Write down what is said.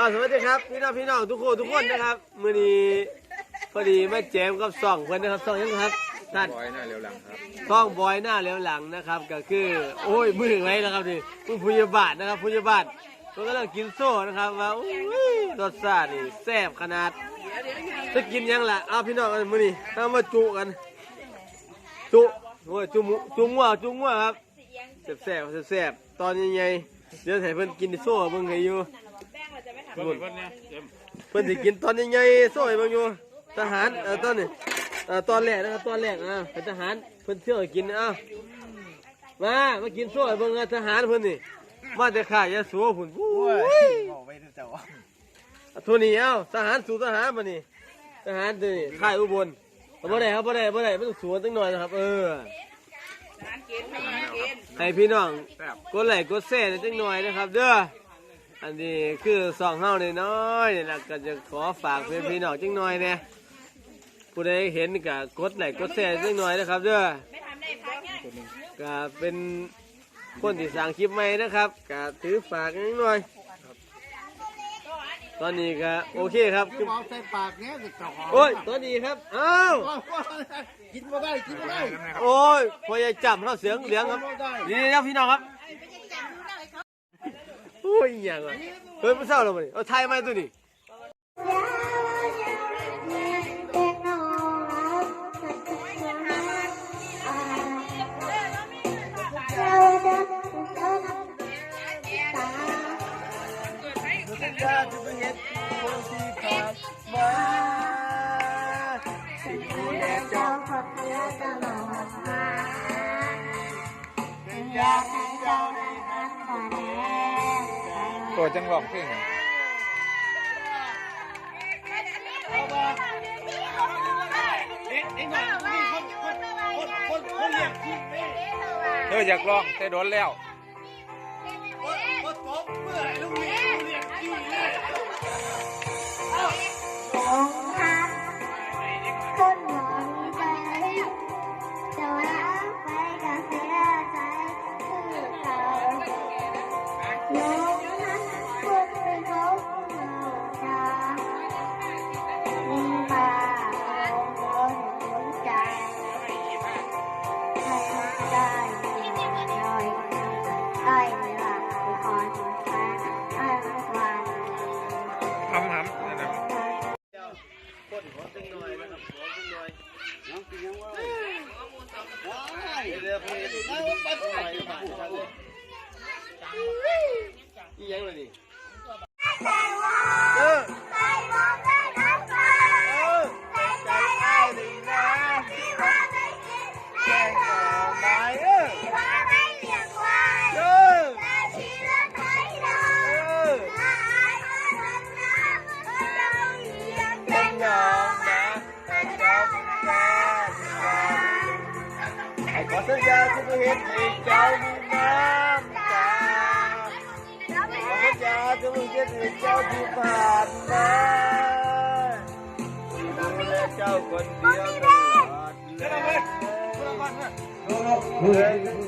อ่าสวัสดีครับพี่น้องพี่น้องทุกคนทุกคนนะครับมื้อนี้พอดีมาแจมกับซ่องเพิ่นนะครับซ่องยังครับท่านบอยหน้าเร็วหลังครับซ่องบอยหน้าเลี้ยวหลังนะครับ ก็คือ โอ้ยมือไว้นะครับนี่มือพยาบาทนะครับพยาบาทก็กำลังกินโซ่นะครับว่าอุ้ยรสชาตินี่แซ่บขนาดจะกินยังล่ะเอาพี่น้องกันมื้อนี้เอามาจุกัน จุโอ้ยจุหมูจุงัวจุงัวครับแซ่บแซ่บแซ่บๆตอนใหญ่ๆเดี๋ยวให้เพิ่นกินโซ่เบิ่งให้อยู่ เพิ่นเพิ่นเนี่ยเดี๋ยวเพิ่นสิกินตอนใหญ่ๆโซ่ให้บิ่งอยู่ทหารเออตอนนี้เออตอนแรกนะครับตอนแรกอะเป็นทหารเพิ่นเที่ยวกินอ้ามามากินโซ่ให้เบิ่งนะทหารเพิ่นนี่มาแต่ข่ายยาสูบพุ่นโอ้ยบอกไปเจ้าตัวนี้เอ้าทหารสู่ทหารมานี่ทหารตัวนี้ค่ายอุบลเอาบ่ได้ครับบ่ได้บ่ได้มันต้องสวนตั้งหน่อยนะครับ เออให้พี่น้องกดไลค์กดแชร์หน่อยจังหน่อยนะครับ เด้อ อันนี้คือสองเฮาน้อยๆนี่นะก็จะขอฝากเพื่อนพี่น้องจังหน่อยเนี่ยผู้ใดเห็นก็กดไลค์กดแชร์จังหน่อยนะครับเด้อก็เป็นคนที่สั่งคลิปใหม่นะครับก็ถือฝากนิดหน่อย ตอนนี้ก็โอเคครับ คือเอาใส่ปากเนี้ยจะเจ้าของโอ้ยตอนนี้ครับอ้าวกินมาได้กินมาได้น้ำนะครับโอ้ยพอจะจับเข้าเสียงเหลืองครับนี่นะพี่น้องครับโอ้ยอหย่างไรเฮ้ยไม่เศร้าหรอกมันเอาไทยมาตัวนี้ยาจะไปเห็นคนที่ผ่านมาสิ่งที่แอบจ้องเป็นยา ตัวจังหวะเพลงคนคนเรียกที่ไม่เธออยากลองแต่โดนแล้วคนตบเมื่อไหร่ลูกเรียกเรียกที่เลยได้ นขอจังหน่อยนะครับขอจังหน่อยน้องกินยังวะเดี๋ยวเดี๋ยวพวกนี้น้องไปไห สัญญาที่เห็นให้เจ้ามีน้ำตาขอสัญญาที่ไม่เห็นให้เจ้าที่ผ่านมาดูแลเจ้าคนเดียวตลอดเลย